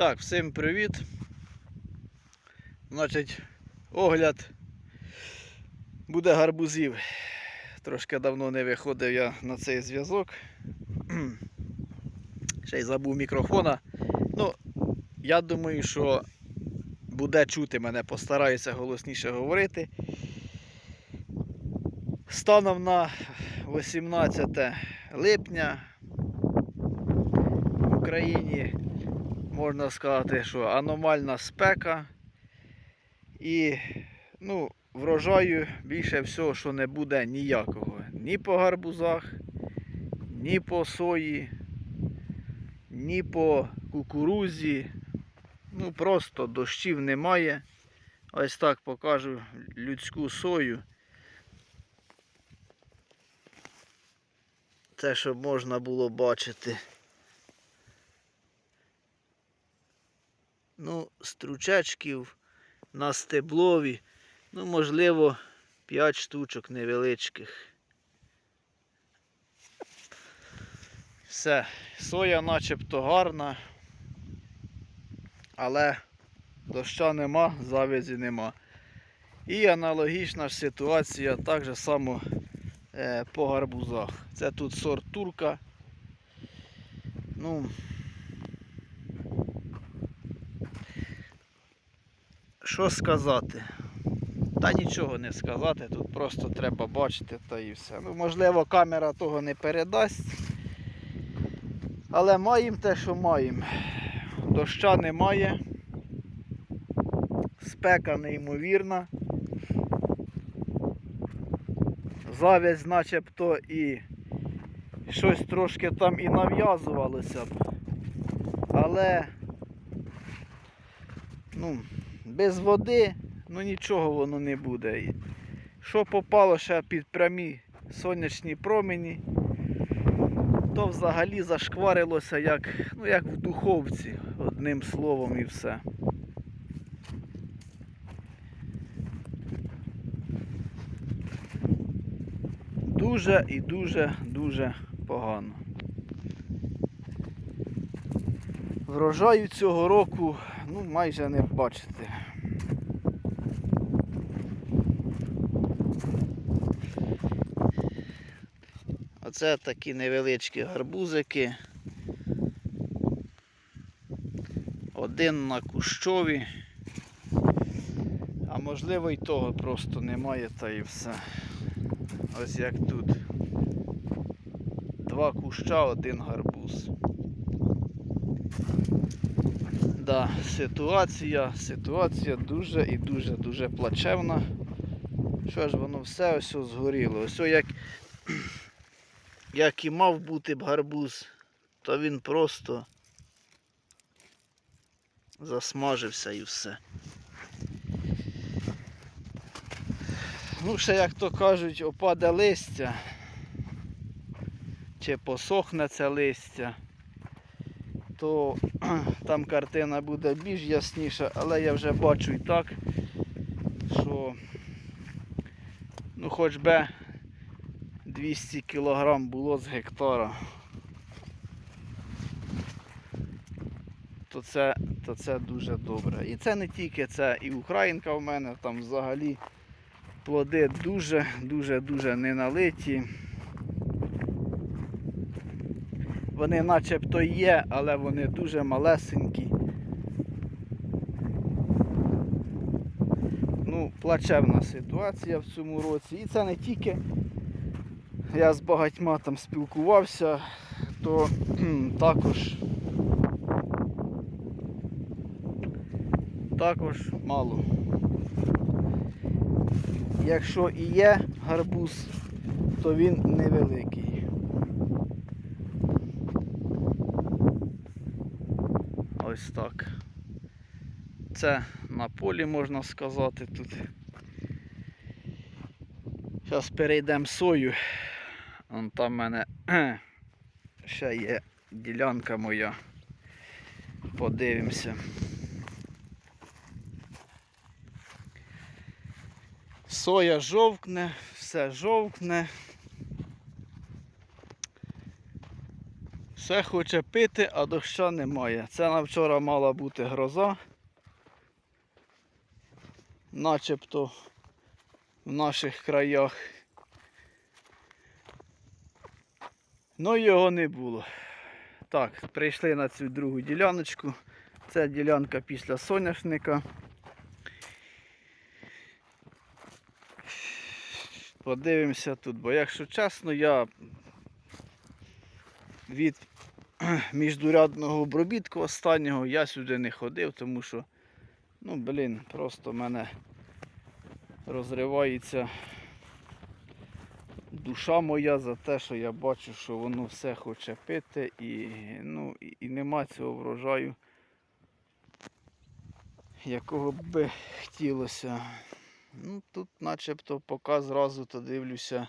Так, всім привіт. Значить, огляд буде гарбузів. Трошки давно не виходив я на цей зв'язок. Ще й забув мікрофона. Ну, я думаю, що буде чути мене, постараюся голосніше говорити. Станом на 18 липня в Україні можна сказати, що аномальна спека. І ну, врожаю більше всього, що не буде ніякого. Ні по гарбузах, ні по сої, ні по кукурузі. Ну просто дощів немає. Ось так покажу людську сою. Це щоб можна було бачити. Ну, стручечків на стеблові, ну, можливо, 5 штучок невеличких. Все, соя начебто гарна, але доща нема, завязі нема. І аналогічна ж ситуація так же само е, по гарбузах. Це тут сорт турка. Ну, що сказати? Та нічого не сказати, тут просто треба бачити та і все. Ну, можливо, камера того не передасть. Але маємо те, що маємо. Доща немає. Спека неймовірна. Завязь начебто і щось трошки там і нав'язувалося б. Але ну, без води ну нічого воно не буде. Що попало ще під прямі сонячні промені, то взагалі зашкварилося як, ну, як в духовці, одним словом і все. Дуже і дуже дуже погано. Врожаю цього року ну, майже не бачите. Оце такі невеличкі гарбузики. Один на кущові. А можливо і того просто немає та і все. Ось як тут. Два куща, один гарбуз. Да, ситуація, ситуація дуже і дуже дуже плачевна. Що ж воно все ось згоріло. Ось як, як і мав бути б гарбуз, то він просто засмажився і все. Ну, ще, як то кажуть, опаде листя, чи посохне це листя, то там картина буде більш ясніша, але я вже бачу і так, що ну хоч би 200 кг було з гектара. То це, то це дуже добре. І це не тільки це і українка в мене, там взагалі плоди дуже-дуже-дуже неналиті. Вони начебто є, але вони дуже малесенькі. Ну, плачевна ситуація в цьому році. І це не тільки я з багатьма там спілкувався, то також також мало. Якщо і є гарбуз, то він невеликий. Ось так. Це на полі можна сказати тут. Зараз перейдемо сою. Вон там в мене ще є ділянка моя. Подивимося. Соя жовкне, все жовкне. Все хоче пити, а доща немає. Це на вчора мала бути гроза. Начебто в наших краях. Ну його не було. Так, прийшли на цю другу діляночку. Це ділянка після соняшника. Подивимося тут, бо якщо чесно, я від міждурядного обробітку останнього я сюди не ходив, тому що, ну, блін, просто мене розривається душа моя за те, що я бачу, що воно все хоче пити і, ну, і нема цього врожаю, якого би хотілося. Ну, тут начебто поки зразу то дивлюся.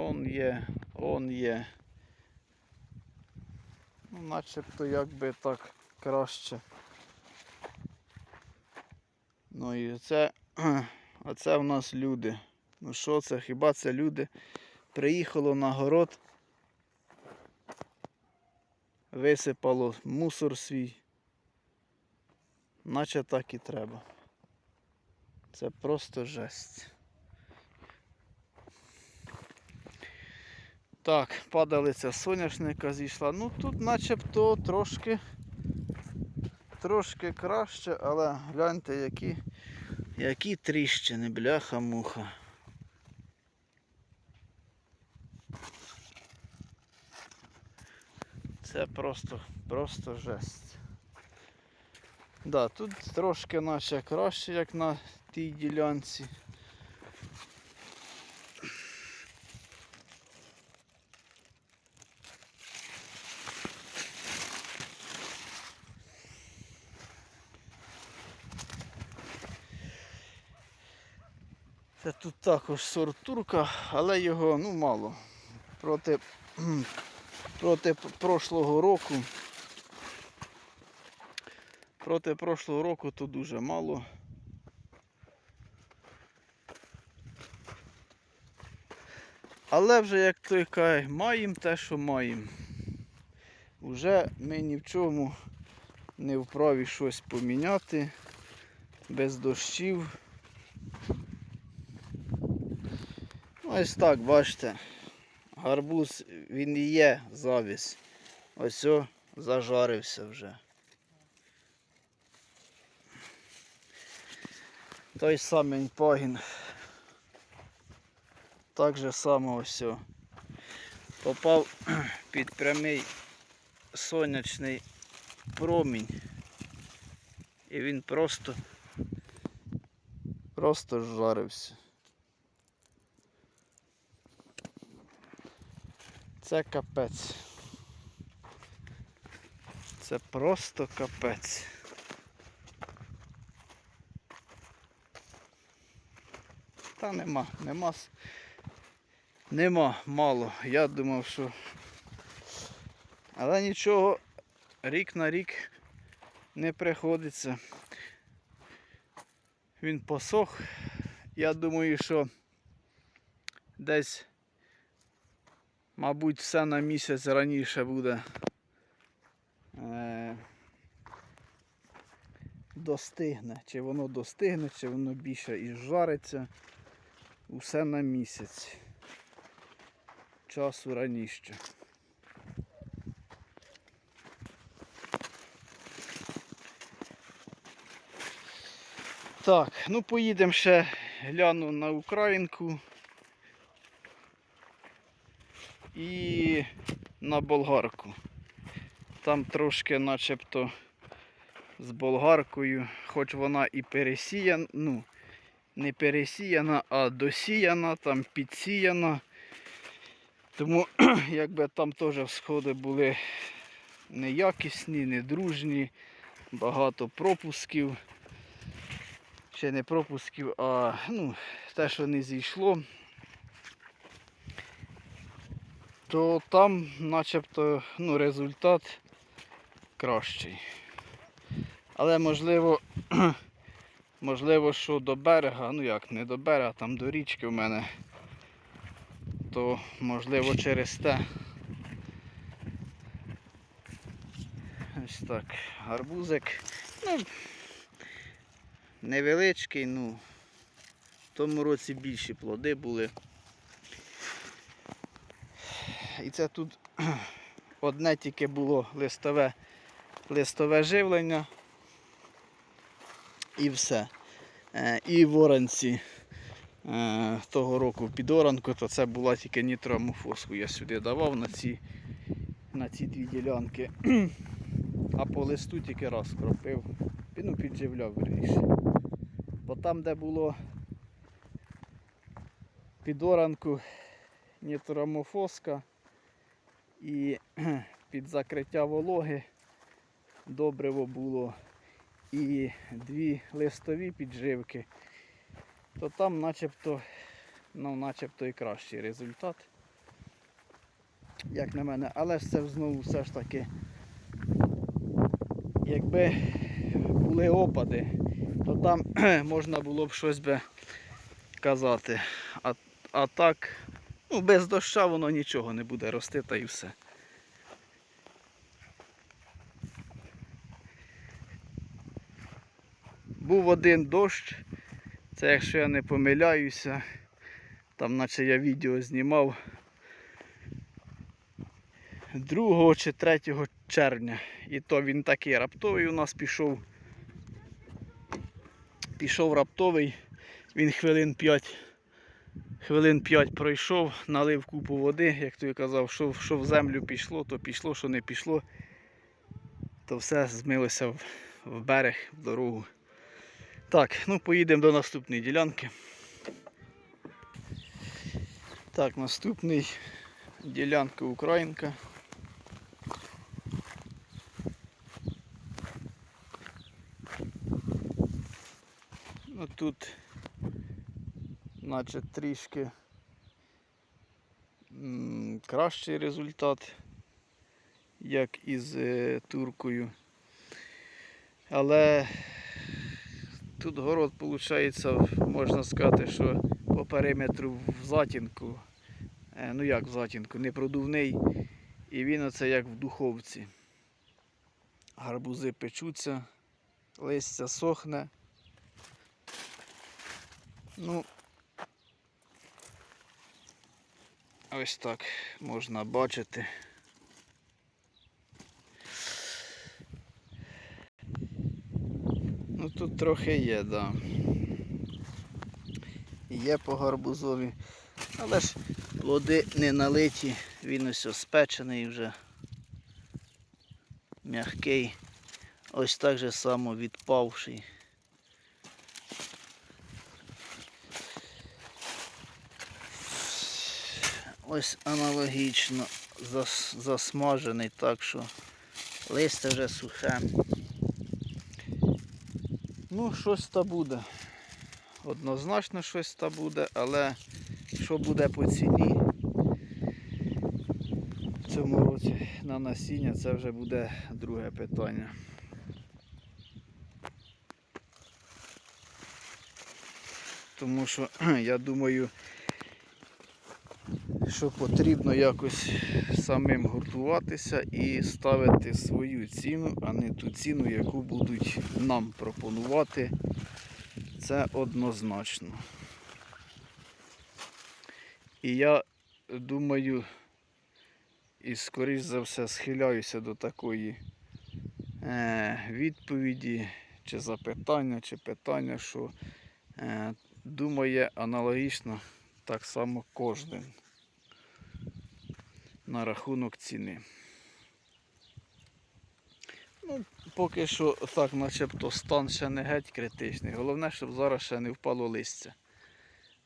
Он є, он є. Ну, начебто якби так краще. Ну і це, а це в нас люди. Ну що це, хіба це люди? Приїхало на город, висипало мусор свій. Наче так і треба. Це просто жесть. Так, падалиця соняшника зійшла. Ну тут начебто трошки трошки краще, але гляньте, які, які тріщини, бляха-муха. Це просто, просто жесть. Да, тут трошки наче краще, як на тій ділянці. Також сорт турка, але його ну мало. Проти, проти прошлого року. Проти прошлого року то дуже мало. Але вже як той каже, маємо те, що маємо. Уже ми ні в чому не вправі щось поміняти без дощів. Ось так, бачите, гарбуз він і є завіс. Ось о, зажарився вже. Той самий пагін. Так же само ось. о. Попав під прямий сонячний промінь. І він просто просто жарився. Це капець. Це просто капець. Та нема, нема. Нема, мало. Я думав, що. Але нічого, рік на рік не приходиться. Він посох. Я думаю, що десь Мабуть, все на місяць раніше буде. Е, достигне. Чи воно достигне, чи воно більше і жариться. Усе на місяць. Часу раніше. Так, ну поїдемо ще гляну на Українку. І на болгарку. Там трошки начебто з болгаркою, хоч вона і пересіяна, ну, не пересіяна, а досіяна, там підсіяна. Тому якби там теж сходи були неякісні, недружні, багато пропусків. Ще не пропусків, а ну, те, що не зійшло. То там начебто ну, результат кращий. Але можливо Можливо, що до берега, ну як, не до берега, там до річки в мене, то можливо через те. Ось так, гарбузик. Ну, невеличкий, ну, в тому році більші плоди були. І це тут одне тільки було листове, листове живлення. І все. Е, І в оранці е, того року під оранку, то це була тільки нітроамофоску. Я сюди давав на ці, на ці дві ділянки. А по листу тільки раз кропив. Ну, підживляв верніше. Бо там, де було під оранку нітроамофоска і під закриття вологи добриво було і дві листові підживки, то там начебто, ну, начебто і кращий результат, як на мене. Але ж це знову все ж таки, якби були опади, то там можна було б щось би казати. А, а так, ну, без доща воно нічого не буде рости та і все. Був один дощ, це якщо я не помиляюся, там наче я відео знімав 2 чи 3 червня. І то він такий раптовий у нас пішов. Пішов раптовий, він хвилин 5 хвилин 5 пройшов, налив купу води, як той казав, що, що в землю пішло, то пішло, що не пішло, то все змилося в, в берег, в дорогу. Так, ну поїдемо до наступної ділянки. Так, наступний ділянка Українка. Ну тут наче трішки кращий результат, як із е, туркою. Але тут город, виходить, можна сказати, що по периметру в затінку, е, ну як в затінку, непродувний, і він оце як в духовці. Гарбузи печуться, листя сохне. Ну, ось так можна бачити. Ну тут трохи є, да. Є по гарбузові. Але ж плоди не налиті, він ось спечений вже. М'який. Ось так же само відпавший. Ось аналогічно зас, засмажений, так що листя вже сухе. Ну, щось та буде. Однозначно щось та буде, але що буде по ціні в цьому році на насіння, це вже буде друге питання. Тому що я думаю, що потрібно якось самим гуртуватися і ставити свою ціну, а не ту ціну, яку будуть нам пропонувати. Це однозначно. І я думаю, і скоріш за все схиляюся до такої е, відповіді, чи запитання, чи питання, що е, думає аналогічно так само кожен на рахунок ціни. Ну, поки що так, начебто стан ще не геть критичний. Головне, щоб зараз ще не впало листя.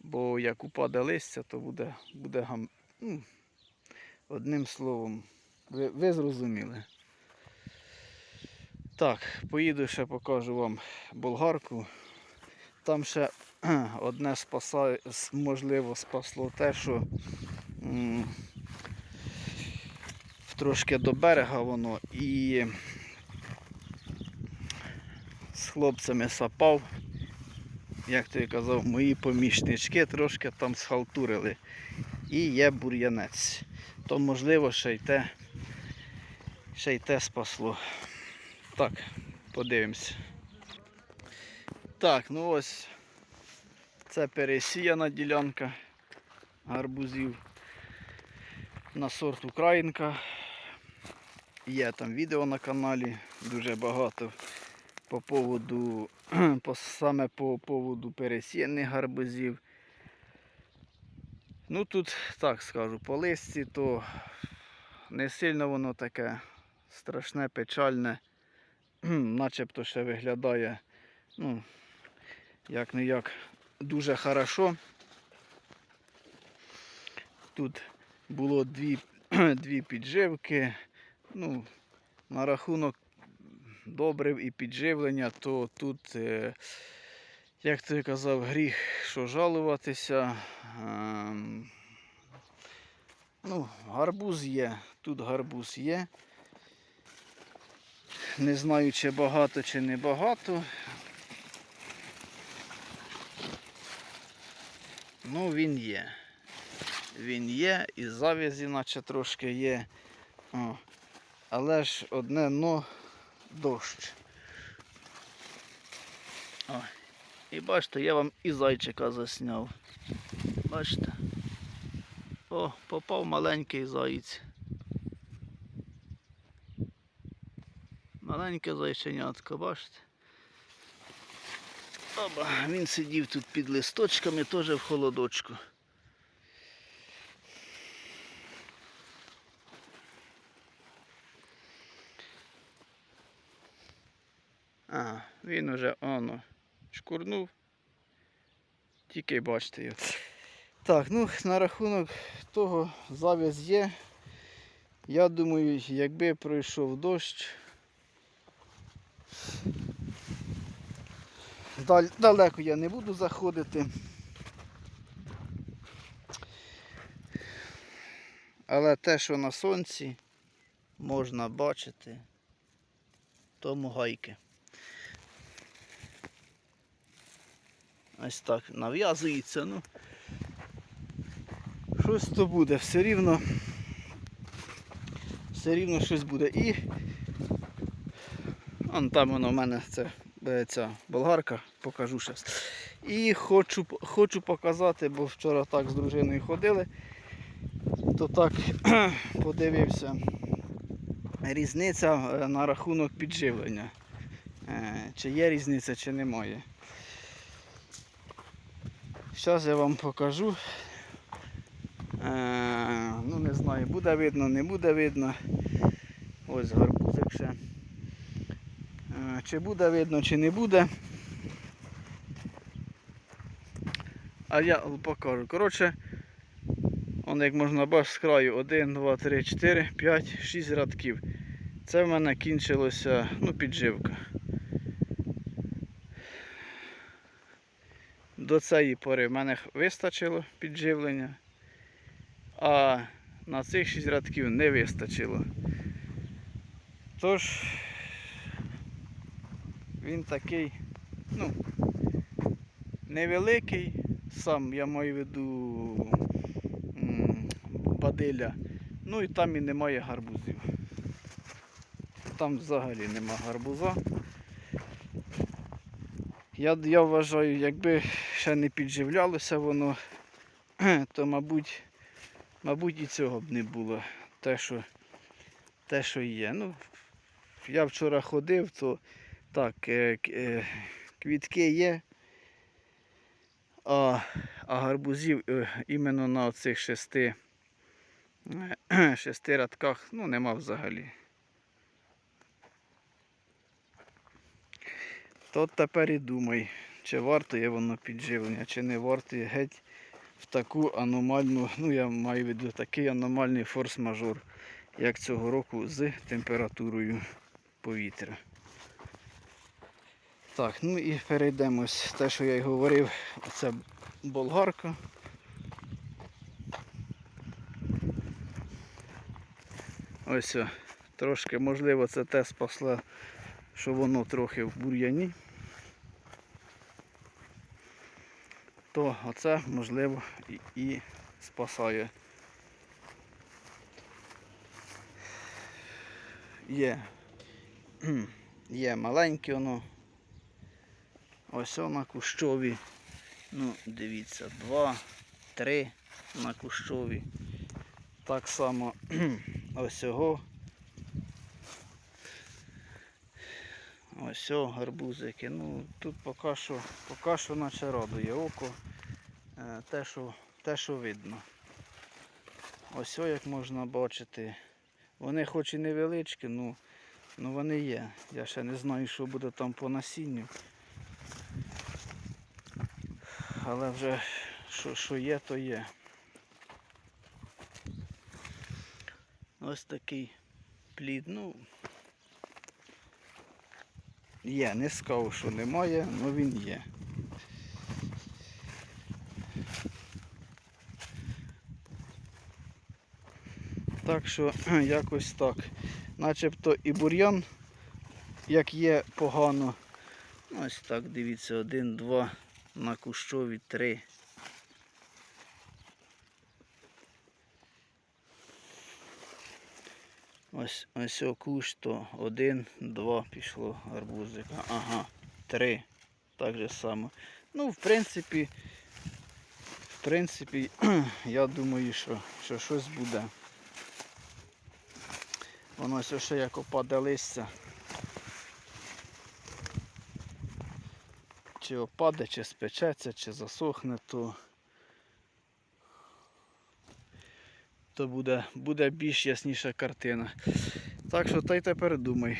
Бо як упаде листя, то буде, буде гам... ну, одним словом, ви, ви зрозуміли. Так, поїду ще покажу вам болгарку. Там ще одне спасає, можливо, спасло те, що трошки до берега воно і з хлопцями сапав як то казав, мої помічнички трошки там схалтурили. І є бур'янець. То можливо ще й те, ще й те спасло. Так, подивимося. Так, ну ось це пересіяна ділянка гарбузів на сорт Українка. Є там відео на каналі, дуже багато по поводу, по, саме по поводу пересіяних гарбузів. Ну тут так скажу, по листі то не сильно воно таке страшне, печальне, начебто ще виглядає, ну, як не як, дуже хорошо. Тут було дві, дві підживки. Ну, на рахунок добрив і підживлення, то тут, е, як ти казав, гріх, що жалуватися. Ем, ну, гарбуз є, тут гарбуз є. Не знаю, чи багато, чи не багато. Ну, він є. Він є, і завязі наче трошки є. О. Але ж одне но дощ. О. І бачите, я вам і зайчика засняв. Бачите? О, попав маленький заєць. Маленьке зайченятко, бачите? Оба, він сидів тут під листочками, теж в холодочку. А, він уже оно шкурнув. Тільки бачите його. Так, ну на рахунок того зав'яз є. Я думаю, якби пройшов дощ. Далеко я не буду заходити. Але те, що на сонці можна бачити, тому гайки. Ось так нав'язується, ну. Щось то буде, все рівно. Все рівно щось буде. І он там воно в мене це ця болгарка, покажу зараз. І хочу, хочу показати, бо вчора так з дружиною ходили, то так подивився. Різниця е, на рахунок підживлення. Е, Чи є різниця, чи немає. Зараз я вам покажу. Е, ну не знаю, буде видно, не буде видно. Ось гарбузик ще. Е, чи буде видно, чи не буде. А я покажу. Коротше, он як можна бачити з краю 1, 2, 3, 4, 5, 6 рядків. Це в мене кінчилося ну, підживка. До цієї пори в мене вистачило підживлення, а на цих 6 рядків не вистачило. Тож він такий, ну, невеликий, сам я маю в виду бадиля, ну і там і немає гарбузів. Там взагалі нема гарбуза. Я, я вважаю, якби ще не підживлялося воно, то мабуть, мабуть і цього б не було. Те, що, те, що є. Ну, я вчора ходив, то так, е, е, квітки є, а, а гарбузів е, іменно на цих шести, шести рядках ну, нема взагалі. То тепер і думай, чи вартує воно підживлення, чи не вартує геть в таку аномальну, ну я маю в виду такий аномальний форс-мажор, як цього року з температурою повітря. Так, ну і перейдемо ось те, що я й говорив, це болгарка. Ось трошки, можливо, це те спасло, що воно трохи в бур'яні. То оце можливо і, і спасає. Є. Є маленькі воно. Ось о на кущові. Ну, дивіться, два, три на кущові. Так само ось його. Ось гарбузики. Ну, тут поки що, поки що наче радує око. Е, Те, що, те, що видно. Ось о, як можна бачити. Вони хоч і невеличкі, ну, ну вони є. Я ще не знаю, що буде там по насінню. Але вже що, що є, то є. Ось такий плід. Ну, є, не сказав, що немає, але він є. Так що якось так. Начебто і бур'ян, як є погано. Ось так, дивіться, один, два, на кущові три. Ось ось то один, два пішло гарбузика. Ага, три. Так же само. Ну, в принципі, в принципі, я думаю, що, що щось буде. Воно ось ще як опаде листя. Чи опаде, чи спечеться, чи засохне, то, то буде, буде більш ясніша картина. Так що та й тепер думай.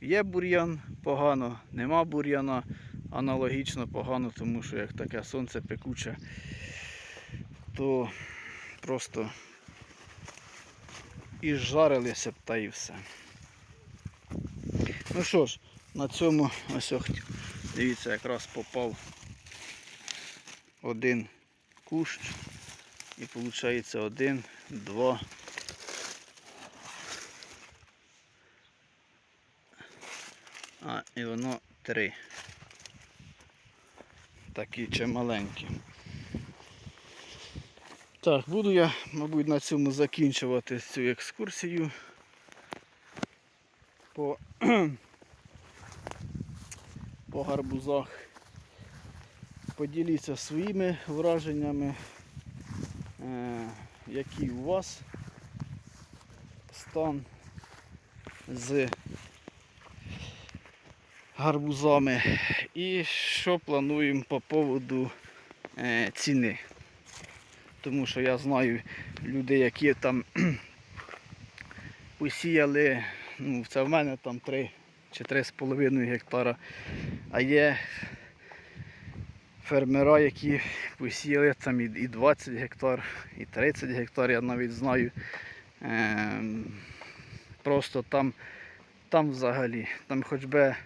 Є бур'ян погано, нема бур'яна, аналогічно погано, тому що як таке сонце пекуче, то просто і жарилися б та і все. Ну що ж, на цьому ось ох, дивіться, якраз попав один кущ і виходить один, два. А, і воно три. Такі чималенькі. Так, буду я, мабуть, на цьому закінчувати цю екскурсію по, по гарбузах. Поділіться своїми враженнями, який у вас стан з гарбузами? І що плануємо по поводу е, ціни? Тому що я знаю люди, які там посіяли, ну це в мене там 3 чи 3,5 гектара, а є фермера, які посіяли там і і 20 гектар, і 30 гектар, я навіть знаю. Ем, Просто там, там взагалі, там хоч би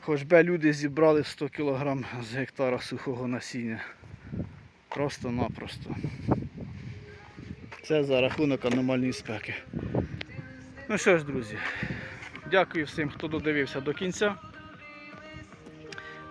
Хоч би люди зібрали 100 кг з гектара сухого насіння. Просто-напросто. Це за рахунок аномальної спеки. Ну що ж, друзі, дякую всім, хто додивився до кінця.